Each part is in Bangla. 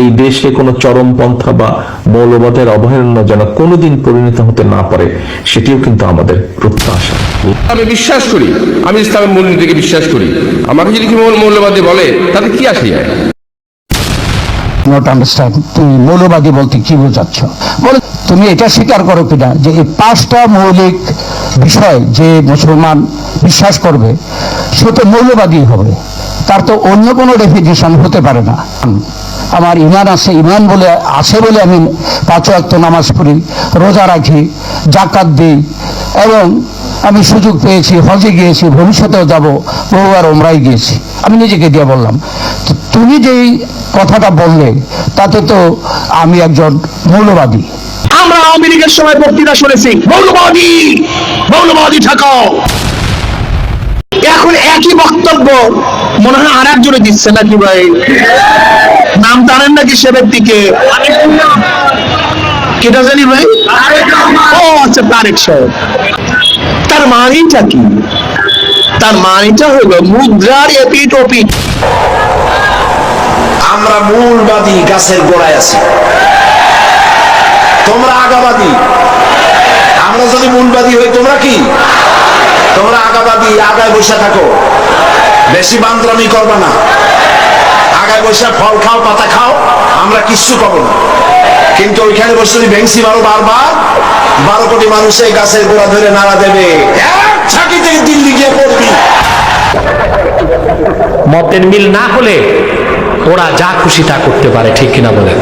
এই দেশে কোনো চরমপন্থা বা মৌলবাদের অভয়ারণ্য যেন কোনোদিন পরিণত হতে না পারে সেটিও কিন্তু আমাদের প্রত্যাশা। আমি বিশ্বাস করি আমি ইসলামের মূলনীতিকে বিশ্বাস করি। আমাকে যদি কেউ মৌলবাদী বলে তাতে কি আসে যায়? নট আন্ডারস্ট্যান্ড তুমি মৌলবাদী বলতে কি বোঝাচ্ছ? বলে তুমি এটা স্বীকার করো কিনা যে এই পাঁচটা মৌলিক বিষয় যে মুসলমান বিশ্বাস করবে সে তো মৌলবাদী হবে। তার তো অন্য কোনো ডেফিনেশন হতে পারে না। আমার ইমান আছে, ইমান বলে, আছে বলে আমি পাঁচ ওয়াক্ত নামাজ পড়ি, রোজা রাখি জাকাত দিই, এবং আমি সুযোগ পেয়েছি, হজে গিয়েছি, ভবিষ্যতেও যাব বহুবার ওমরাই গিয়েছি। আমি নিজেকে দিয়ে বললাম তুমি যেই কথাটা বললে, তাতে তো আমি একজন মৌলবাদী। আমরা আওয়ামী লীগের সময় বক্তৃতা শুনেছি, মৌলবাদী মৌলবাদী ঠাকাও। এখন একই বক্তব্য। মনে হয় আর একজনে দিচ্ছে নাকি ভাই? নাম জানেন নাকি সে ব্যক্তিকে কেটা জানি ভাই? ও আচ্ছা তারেক সাহেব। তার মানিটা কি? তার মানিটা হলো মুদ্রার এপিট ওপিট আমরা মূলবাদী গাছের গোড়ায় আছি। তোমরা আগাবাদী। আমরা যদি মূলবাদী হই, তোমরা কি? তোমরা আগাবাদী আগায় বসে থাকো। বেশি বান্দ্রামি করবে না। আগায় বসে ফল খাও, পাতা খাও, আমরা কিচ্ছু পাবো না। কিন্তু ওইখানে বসে যদি ভেংসি মারো বারবার, বারো কোটি মানুষ এই গাছের গোড়া ধরে নাড়া দেবে। এক ছাকি থেকে দিল্লি গিয়ে পড়বি। মতের মিল না হলে ওরা যা খুশি তা করতে পারে, ঠিক কিনা বলে?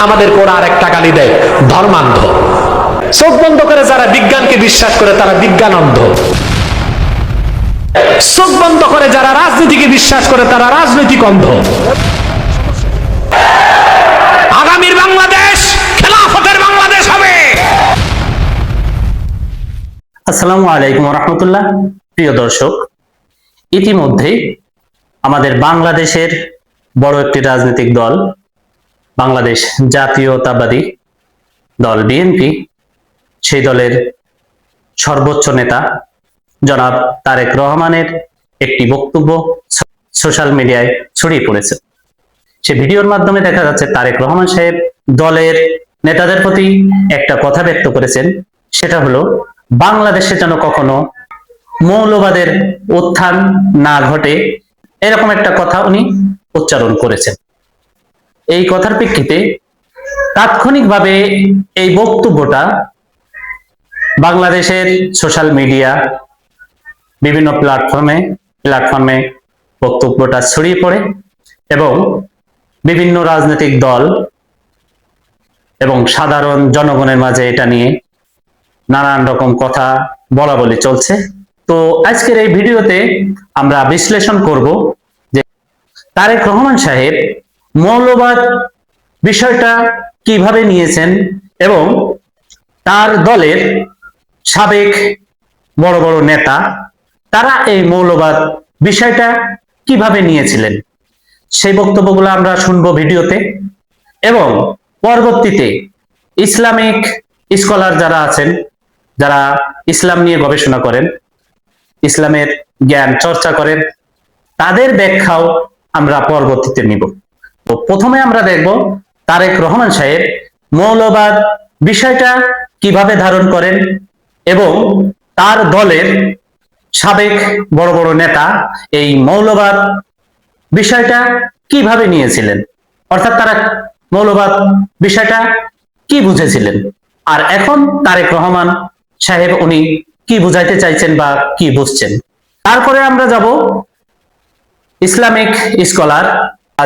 আমাদের ওরা আর একটা গালি দেয়, ধর্মান্ধ। চোখ বন্ধ করে যারা বিজ্ঞানকে বিশ্বাস করে, তারা বিজ্ঞান অন্ধ চোখ বন্ধ করে যারা রাজনীতিকে বিশ্বাস করে, তারা রাজনৈতিক অন্ধ। আগামীর বাংলাদেশ খেলাফতের বাংলাদেশ হবে। আসসালামু আলাইকুম রহমতুল্লাহ। প্রিয় দর্শক, ইতিমধ্যে আমাদের বাংলাদেশের বড় একটি রাজনৈতিক দল, বাংলাদেশ জাতীয়তাবাদী দল, বিএনপি সেই দলের সর্বোচ্চ নেতা, জনাব তারেক রহমানের একটি বক্তব্য সোশ্যাল মিডিয়ায় ছড়িয়ে পড়েছে। সে ভিডিওর মাধ্যমে দেখা যাচ্ছে তারেক রহমান সাহেব দলের নেতাদের প্রতি একটা কথা ব্যক্ত করেছেন, সেটা হলো, বাংলাদেশে যেন কখনো মৌলবাদের উত্থান না ঘটে, এরকম একটা কথা উনি উচ্চারণ করেছেন। এই কথার প্রেক্ষিতে তাৎক্ষণিকভাবে এই বক্তব্যটা বাংলাদেশের সোশ্যাল মিডিয়া বিভিন্ন প্ল্যাটফর্মে প্ল্যাটফর্মে বক্তব্যটা ছড়িয়ে পড়ে এবং বিভিন্ন রাজনৈতিক দল এবং সাধারণ জনগণের মাঝে এটা নিয়ে নানান রকম কথা বলা বলি চলছে। তো আজকের এই ভিডিওতে আমরা বিশ্লেষণ করব যে তারেক রহমান সাহেব মৌলবাদ বিষয়টা কীভাবে নিয়েছেন এবং তার দলের সাবেক বড় বড় নেতা, তারা এই মৌলবাদ বিষয়টা কীভাবে নিয়েছিলেন? সেই বক্তব্যগুলো আমরা শুনব ভিডিওতে এবং পরবর্তীতে ইসলামিক স্কলার যারা আছেন, যারা ইসলাম নিয়ে গবেষণা করেন, ইসলামের জ্ঞান চর্চা করেন, তাদের ব্যাখ্যাও আমরা পরবর্তীতে নিব। তো প্রথমে আমরা দেখব তারেক রহমান সাহেব মৌলবাদ বিষয়টা কীভাবে ধারণ করেন এবং তার দলের সাবেক বড় বড় নেতা এই মৌলবাদ বিষয়টা কীভাবে নিয়েছিলেন? অর্থাৎ তারা মৌলবাদ বিষয়টা কি বুঝেছিলেন? আর এখন তারেক রহমান সাহেব উনি কি বুঝাইতে চাইছেন বা কি বুঝছেন? তারপরে আমরা যাব ইসলামিক স্কলার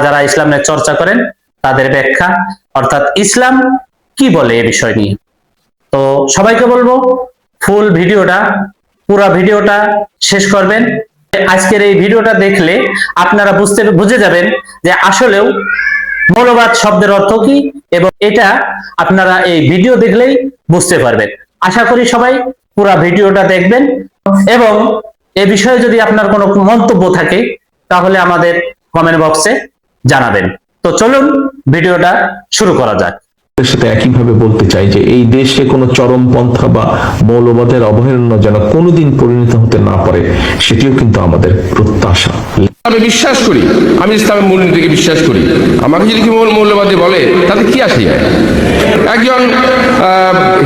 যারা ইসলামের চর্চা করেন তাদের ব্যাখ্যা। অর্থাৎ ইসলাম কি বলে এ বিষয় নিয়ে? তো সবাইকে বলব ফুল ভিডিওটা, পুরো ভিডিওটা শেষ করবেন। আজকের এই ভিডিওটা দেখলে আপনারা বুঝতে, বুঝে যাবেন যে আসলেও মৌলবাদ শব্দের অর্থ কি এবং এটা আপনারা এই ভিডিও দেখলেই বুঝতে পারবেন। আশা করি সবাই পুরো ভিডিওটা দেখবেন এবং এ বিষয়ে যদি আপনার কোনো মন্তব্য থাকে তাহলে আমাদের কমেন্ট বক্সে জানাবেন। তো চলুন ভিডিওটা শুরু করা যাক। সাথে একইভাবে বলতে চাই যে এই দেশে কোনো চরমপন্থা বা মৌলবাদের অবহেলনা যেন কোনোদিন পরিণত হতে না পারে, সেটিও কিন্তু আমাদের প্রত্যাশা। আমি বিশ্বাস করি, আমি ইসলামের মূলনীতিকে বিশ্বাস করি। আমাকে যদি কেউ মৌল- মৌলবাদী বলে, তাতে কি আসে যায়? একজন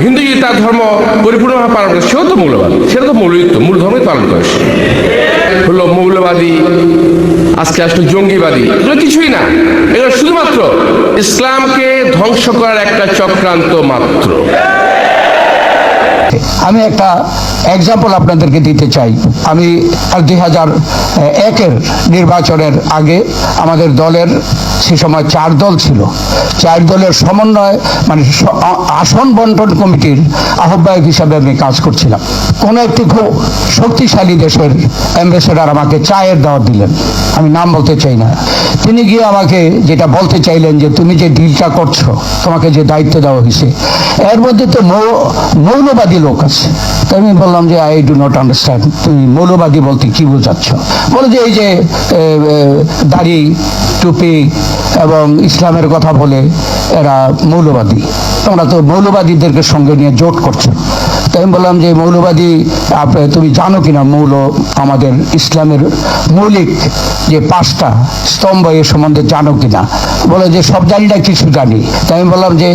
হিন্দু যদি তার ধর্ম পরিপূর্ণভাবে পালন করে, সেও তো মৌলবাদ সেটা তো মৌলবিত্ব মূল ধর্মই পালন করে। হলো মৌলবাদী, আজকে আসলে জঙ্গিবাদী, এগুলো কিছুই না, এগুলো শুধুমাত্র ইসলামকে ধ্বংস করার একটা চক্রান্ত মাত্র আমি একটা এক্সাম্পল আপনাদেরকে দিতে চাই। আমি দুই হাজার একের নির্বাচনের আগে আমাদের দলের সে সময় চার দল ছিল। চার দলের সমন্বয় মানে আসন বন্টন কমিটির আহ্বায়ক হিসাবে আমি কাজ করছিলাম। কোনো একটি খুব শক্তিশালী দেশের অ্যাম্বাসেডার আমাকে চায়ের দাওয়াত দিলেন। আমি নাম বলতে চাই না। তিনি গিয়ে আমাকে যেটা বলতে চাইলেন যে, তুমি যে ডিলটা করছ, তোমাকে যে দায়িত্ব দেওয়া হয়েছে, এর মধ্যে তো মৌলবাদী লোক আছে। তাই আমি বললাম যে আই ডু নট আন্ডারস্ট্যান্ড তুমি মৌলবাদী বলতে কি বোঝাচ্ছ? বলে যে, এই যে দাড়ি, টুপি এবং ইসলামের কথা বলে এরা মৌলবাদী। তোমরা তো মৌলবাদীদেরকে সঙ্গে নিয়ে জোট করছ। আমি বললাম যে, মৌলবাদী তুমি জানো কিনা মৌল আমাদের ইসলামের মৌলিক যে পাঁচটা স্তম্ভ এ সম্বন্ধে জানো কিনা? বলে যে, সব জানি না, কিছু জানি। তাই আমি বললাম যে,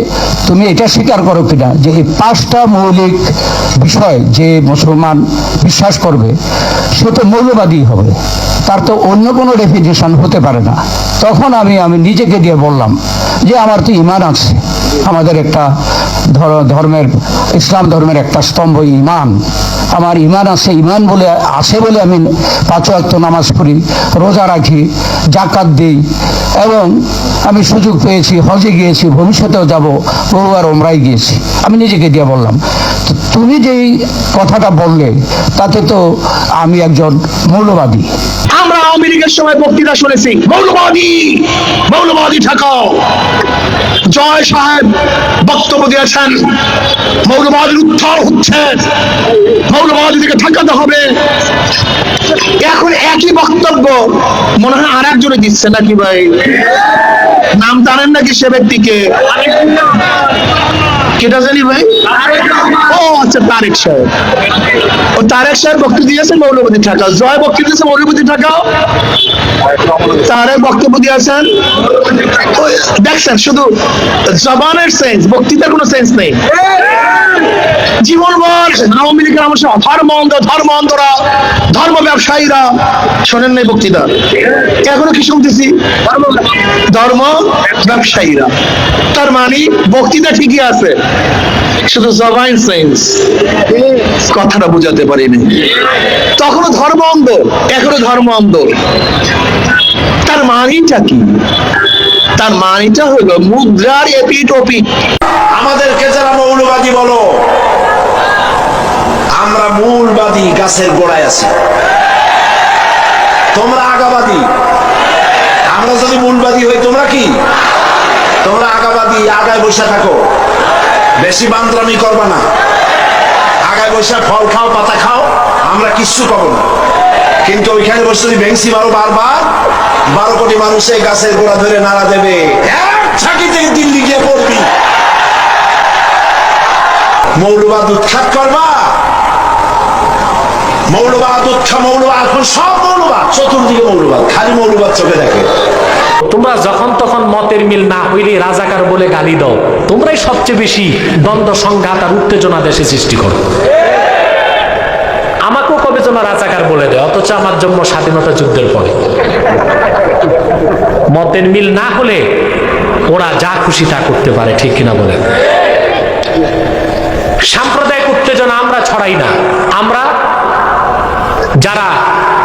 তুমি এটা স্বীকার করো কিনা যে, এই পাঁচটা মৌলিক বিষয় যে মুসলমান বিশ্বাস করবে, সে তো মৌলবাদী হবে। তার তো অন্য কোনো ডেফিনেশন হতে পারে না। তখন আমি আমি নিজেকে দিয়ে বললাম যে, আমার তো ইমান আছে। আমাদের একটা ধর্মের, ইসলাম ধর্মের একটা স্তম্ভ, ইমান। আমার ইমান আছে, ইমান বলে, আছে বলে আমি পাঁচ ওয়াক্ত নামাজ পড়ি, রোজা রাখি জাকাত দিই, এবং আমি সুযোগ পেয়েছি, হজে গিয়েছি, ভবিষ্যতেও যাব বহুবার ওমরাই গিয়েছি। আমি নিজেকে দিয়ে বললাম তুমি যেই কথাটা বললে, তাতে তো আমি একজন মৌলবাদী। আমরা আওয়ামী সময় বক্তৃতা শুনেছি, মৌলবাদী মৌলবাদী ঠেকাও। জয় সাহেব বক্তব্য দিয়েছেন। মৌলবাদীর উত্থান হচ্ছে। মৌলবাদীদেরকে ঠেকাতে হবে। এখন একই বক্তব্য। মনে হয় আর একজনে দিচ্ছে নাকি ভাই? নাম জানেন নাকি সে ব্যক্তিকে? কেটা জানি ভাই? ও আচ্ছা তারেক সাহেব। ও, তারেক সাহেব বক্তব্য দিয়েছেন মৌলবাদী ঠেকাও জয় বক্তব্য দিয়েছে মৌলবাদী ঠেকাও তারেক বক্তব্য দিয়েছেন। দেখছেন, শুধু জবানের সেন্স বক্তৃতার কোনো সেন্স নেই। জীবনভর আওয়ামী লীগের আমার সঙ্গে ধর্ম অন্ধ ধর্ম অন্ধরা ধর্ম ব্যবসায়ীরা। শোনেন নাই বক্তৃতা। এখনও কি শুনতেছি? ধর্ম ব্যবসায়ীরা। তার মানে বক্তৃতা ঠিকই আছে, শুধু জবাইন সেন্স। কথাটা বুঝাতে পারিনি। তখনও ধর্ম অন্ধ এখনও ধর্ম অন্ধ। তার মানিটা কি? তার মানিটা হলো মুদ্রার এপিট ওপিট আমাদেরকে যারা মৌলবাদী বলো আমরা মূলবাদী গাছের গোড়ায় আছি। তোমরা আগাবাদী। আমরা যদি মূলবাদী হই, তোমরা কি? তোমরা আগাবাদী, আগায় বসে থাকো। বেশি বান্দ্রামি করবা না। আগায় বসে ফল খাও, পাতা খাও, আমরা কিচ্ছু পাবো না। কিন্তু ওইখানে বসে যদি ভেংসি মারো বারবার, বারো কোটি মানুষ এই গাছের গোড়া ধরে নাড়া দেবে, এক দিল্লি গিয়ে পড়বি। মৌলবাদ উৎখাত করবা। মৌলবাদ উৎখা মৌলবাদ, এখন সব মৌলবাদ, চতুর্দিকে মৌলবাদ, খালি মৌলবাদ চোখে দেখে। তোমরা যখন তখন মতের মিল না হইলে রাজাকার বলে গালি দাও। তোমরাই সবচেয়ে বেশি দ্বন্দ্ব, সংঘাত আর উত্তেজনা দেশে সৃষ্টি করো। আমাকেও কবে তোমরা রাজাকার বলে দেয়, অথচ আমার জন্ম স্বাধীনতা যুদ্ধের পরে। মতের মিল না হলে ওরা যা খুশি তা করতে পারে, ঠিক কিনা বলে? সাম্প্রদায়িক উত্তেজনা আমরা ছড়াই না। আমরা যারা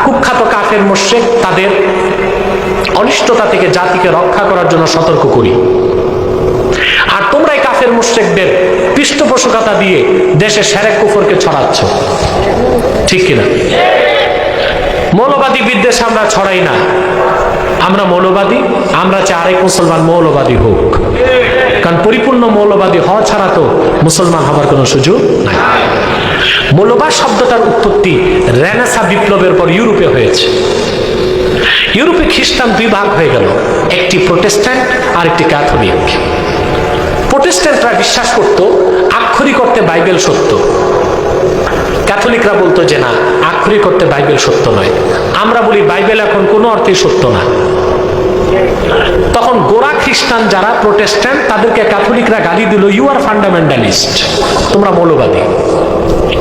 কুখ্যাত কাফের মোশেক তাদের অনিষ্টতা থেকে জাতিকে রক্ষা করার জন্য সতর্ক করি। আর তোমরাই কাফের মুশ্রেকদের পৃষ্ঠপোষকতা দিয়ে দেশে সেরেক কুফরকে ছড়াচ্ছ। ঠিক কিনা? মৌলবাদী বিদ্বেষ আমরা ছড়াই না। আমরা মৌলবাদী, আমরা চাই আরেক মুসলমান মৌলবাদী হোক। কারণ পরিপূর্ণ মৌলবাদী হওয়া ছাড়া তো মুসলমান হবার কোনো সুযোগ নাই। মৌলবাদ শব্দটার উৎপত্তি রেনেসা বিপ্লবের পর ইউরোপে হয়েছে। ইউরোপে খ্রিস্টান দুই ভাগ হয়ে গেল, একটি প্রোটেস্ট্যান্ট আর একটি ক্যাথলিক। প্রোটেস্ট্যান্ট প্রতিষ্ঠানরা বিশ্বাস করত, আক্ষরিক অর্থে বাইবেল সত্য। ক্যাথলিকরা বলতো যে না, আক্ষরিক অর্থে বাইবেল সত্য নয়। আমরা বলি বাইবেল এখন কোনো অর্থেই সত্য না। তখন গোড়া খ্রিস্টান যারা প্রোটেস্ট্যান্ট, তাদেরকে ক্যাথলিকরা গালি দিল ইউ আর ফান্ডামেন্টালিস্ট তোমরা মৌলবাদী।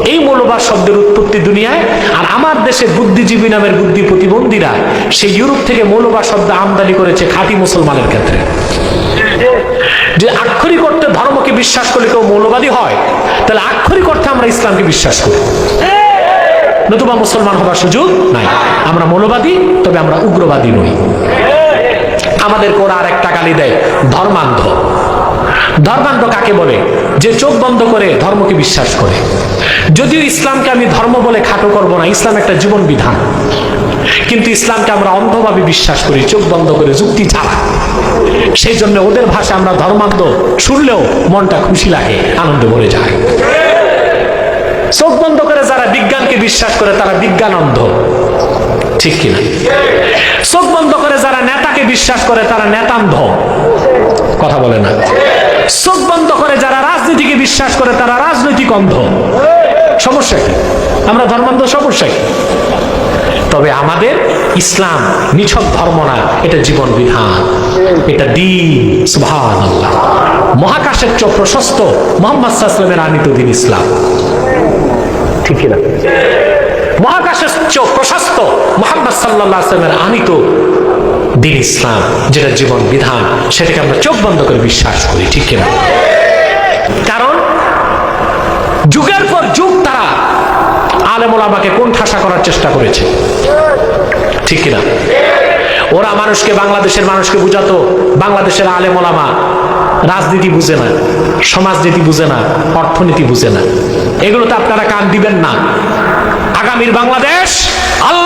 এই মৌলবাদ শব্দের উৎপত্তি দুনিয়ায় আর আমার দেশে বুদ্ধিজীবী নামের বুদ্ধি প্রতিবন্ধীরা সেই ইউরোপ থেকে মৌলবাদ শব্দ আমদানি করেছে খাঁটি মুসলমানের ক্ষেত্রে। যে আক্ষরিক অর্থে ধর্মকে বিশ্বাস করলে কেউ মৌলবাদী হয়, তাহলে আক্ষরিক অর্থে আমরা ইসলামকে বিশ্বাস করি। নতুবা মুসলমান হবার সুযোগ নাই। আমরা মৌলবাদী, তবে আমরা উগ্রবাদী নই। আমাদের ওরা আর একটা গালি দেয়, ধর্মান্ধ। ধর্মান্ধ কাকে বলে? যে চোখ বন্ধ করে ধর্মকে বিশ্বাস করে। যদিও ইসলামকে আমি ধর্ম বলে খাটো করব না, ইসলাম একটা জীবন বিধান। কিন্তু ইসলামকে আমরা অন্ধভাবে বিশ্বাস করি, চোখ বন্ধ করে যুক্তি ছাড়া। সেই জন্য ওদের ভাষা আমরা ধর্মান্ধ শুনলেও মনটা খুশি লাগে, আনন্দে ভরে যায়। চোখ বন্ধ করে যারা বিজ্ঞানকে বিশ্বাস করে, তারা বিজ্ঞান অন্ধ ঠিক কিনা? চোখ বন্ধ করে যারা নেতাকে বিশ্বাস করে, তারা নেতান্ধ। কথা বলে না। চোখ বন্ধ করে, যারা রাজনীতিকে বিশ্বাস করে, তারা রাজনৈতিক অন্ধ। সমস্যা কি? আমরা ধর্মান্ধ, সমস্যা কি? তবে আমাদের ইসলাম নিছক ধর্ম না, এটা জীবন বিধান। এটা দিন সুভান মহাকাশের চোখ প্রশস্ত মোহাম্মদ সাল্লামের আনিত দিন ইসলাম। ঠিক কিনা মহাকাশের চোখ প্রশস্ত মোহাম্মদ সাল্লাহ আসলামের আনিত দিন ইসলাম, যেটা জীবন বিধান, সেটাকে আমরা চোখ বন্ধ করে বিশ্বাস করি, ঠিক কিনা? কারণ যুগের পর যুগ তারা আলেমুল আমাকে কোন ঠাসা করার চেষ্টা করেছে। ঠিক কিনা? ওরা মানুষকে, বাংলাদেশের মানুষকে বুঝাতো, বাংলাদেশের আলেম ওলামা রাজনীতি বুঝে না, সমাজনীতি বুঝে না, অর্থনীতি বুঝে না। এগুলোতে আপনারা কান দিবেন না। আগামীর বাংলাদেশ আল্লাহর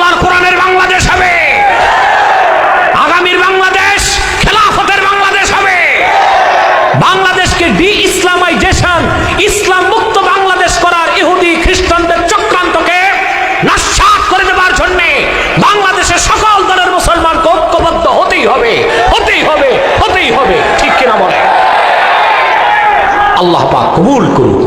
আল্লাহ পাক কবুল করুন